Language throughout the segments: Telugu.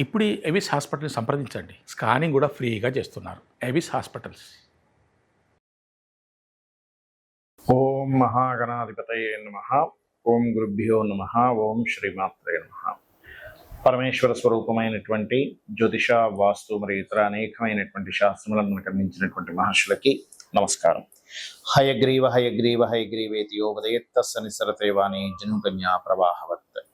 ఇప్పుడు ఎవిస్ హాస్పిటల్ని సంప్రదించండి. స్కానింగ్ కూడా ఫ్రీగా చేస్తున్నారు. Avis hospitals. ఓం మహాగణాధిపతయే నమ. ఓం గురుభ్యో నమ. ఓం శ్రీమాత్రే నమ. పరమేశ్వర స్వరూపమైనటువంటి జ్యోతిష వాస్తు మరియు ఇతర అనేకమైనటువంటి శాస్త్రములను మనకు అందించినటువంటి మహర్షులకి నమస్కారం. హయగ్రీవ హయగ్రీవ హయగ్రీవేతి యోపదయత్తస్స నిసరతే వాణి జనుకన్యా ప్రవాహవత్.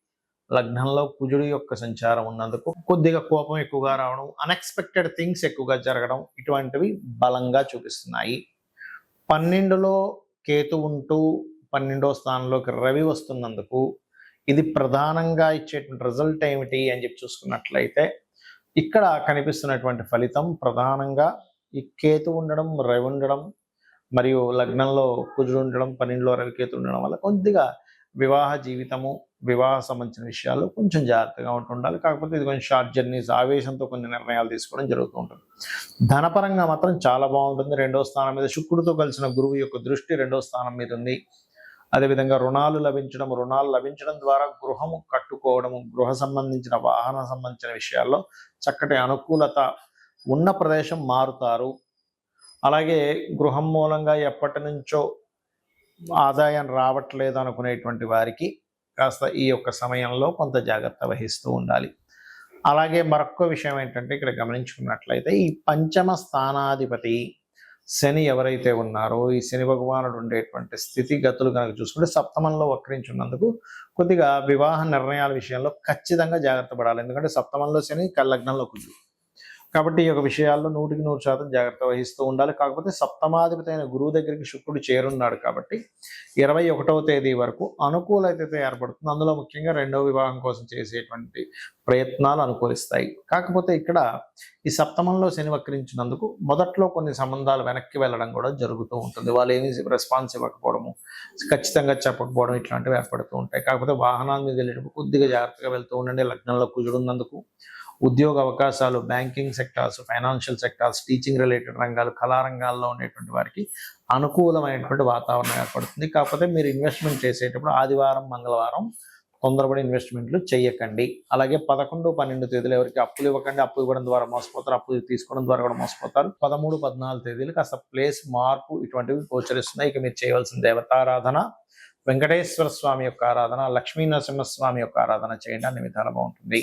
లగ్నంలో కుజుడు యొక్క సంచారం ఉన్నందుకు కొద్దిగా కోపం ఎక్కువగా రావడం అన్ఎక్స్పెక్టెడ్ థింగ్స్ ఎక్కువగా జరగడం ఇటువంటివి బలంగా చూపిస్తున్నాయి. పన్నెండులో కేతు ఉంటూ పన్నెండో స్థానంలోకి రవి వస్తున్నందుకు ఇది ప్రధానంగా ఇచ్చేటువంటి రిజల్ట్ ఏమిటి అని చెప్పి చూసుకున్నట్లయితే ఇక్కడ కనిపిస్తున్నటువంటి ఫలితం ప్రధానంగా ఈ కేతు ఉండడం రవి ఉండడం మరియు లగ్నంలో కుజుడు ఉండడం పన్నెండులో రవి కేతు ఉండడం వల్ల కొద్దిగా వివాహ జీవితము వివాహ సంబంధించిన విషయాల్లో కొంచెం జాగ్రత్తగా ఉంటూ ఉండాలి. కాకపోతే ఇది కొంచెం షార్ట్ జర్నీస్ ఆవేశంతో కొన్ని నిర్ణయాలు తీసుకోవడం జరుగుతూ ఉంటుంది. ధనపరంగా మాత్రం చాలా బాగుంటుంది. రెండో స్థానం మీద శుక్రుడితో కలిసిన గురువు యొక్క దృష్టి రెండో స్థానం మీద ఉంది. అదేవిధంగా రుణాలు లభించడం రుణాలు లభించడం ద్వారా గృహము కట్టుకోవడము గృహ సంబంధించిన వాహన సంబంధించిన విషయాల్లో చక్కటి అనుకూలత ఉన్న ప్రదేశం మారుతారు. అలాగే గృహం మూలంగా ఎప్పటి నుంచో ఆదాయం రావట్లేదు అనుకునేటువంటి వారికి కాస్త ఈ యొక్క సమయంలో కొంత జాగ్రత్త వహిస్తూ ఉండాలి. అలాగే మరొక విషయం ఏంటంటే ఇక్కడ గమనించుకున్నట్లయితే ఈ పంచమ స్థానాధిపతి శని ఎవరైతే ఉన్నారో ఈ శని భగవానుడు ఉండేటువంటి స్థితిగతులు కనుక చూసుకుంటే సప్తమంలో వక్రించున్నందుకు కొద్దిగా వివాహ నిర్ణయాల విషయంలో ఖచ్చితంగా జాగ్రత్త పడాలి. ఎందుకంటే సప్తమంలో శని కల్లగ్నంలో కూర్చుంది కాబట్టి ఈ యొక్క విషయాల్లో నూటికి నూరు శాతం జాగ్రత్త వహిస్తూ ఉండాలి. కాకపోతే సప్తమాధిపతైన గురువు దగ్గరికి శుక్రుడు చేరున్నాడు కాబట్టి ఇరవై ఒకటవ తేదీ వరకు అనుకూలత ఏర్పడుతుంది. అందులో ముఖ్యంగా రెండవ వివాహం కోసం చేసేటువంటి ప్రయత్నాలు అనుకూలిస్తాయి. కాకపోతే ఇక్కడ ఈ సప్తమంలో శని వక్రించినందుకు మొదట్లో కొన్ని సంబంధాలు వెనక్కి వెళ్ళడం కూడా జరుగుతూ ఉంటుంది. వాళ్ళు ఏమి రెస్పాన్స్ ఇవ్వకపోవడము ఖచ్చితంగా చెప్పకపోవడం ఇట్లాంటివి ఏర్పడుతూ ఉంటాయి. కాకపోతే వాహనాల మీద వెళ్ళేటప్పుడు కొద్దిగా జాగ్రత్తగా వెళ్తూ ఉండండి. లగ్నంలో కుజుడున్నందుకు ఉద్యోగ అవకాశాలు banking sectors financial sectors teaching related రంగాలు కళా రంగాల్లో ఉండేటువంటి వారికి అనుకూలమైనటువంటి వాతావరణం ఏర్పడుతుంది. కాకపోతే మీరు ఇన్వెస్ట్మెంట్ చేసేటప్పుడు ఆదివారం మంగళవారం తొందరపడి ఇన్వెస్ట్మెంట్లు చేయకండి అలాగే పదకొండు పన్నెండు తేదీలు ఎవరికి అప్పులు ఇవ్వకండి. అప్పు ఇవ్వడం ద్వారా మోసపోతారు. అప్పు తీసుకోవడం ద్వారా కూడా మోసపోతారు. పదమూడు పద్నాలుగు తేదీలు కాస్త ప్లేస్ మార్పు ఇటువంటివి గోచరిస్తున్నాయి. ఇక మీరు చేయవలసిన దేవతారాధన వెంకటేశ్వర స్వామి యొక్క ఆరాధన లక్ష్మీ నరసింహస్వామి యొక్క ఆరాధన చేయండి. అన్ని బాగుంటుంది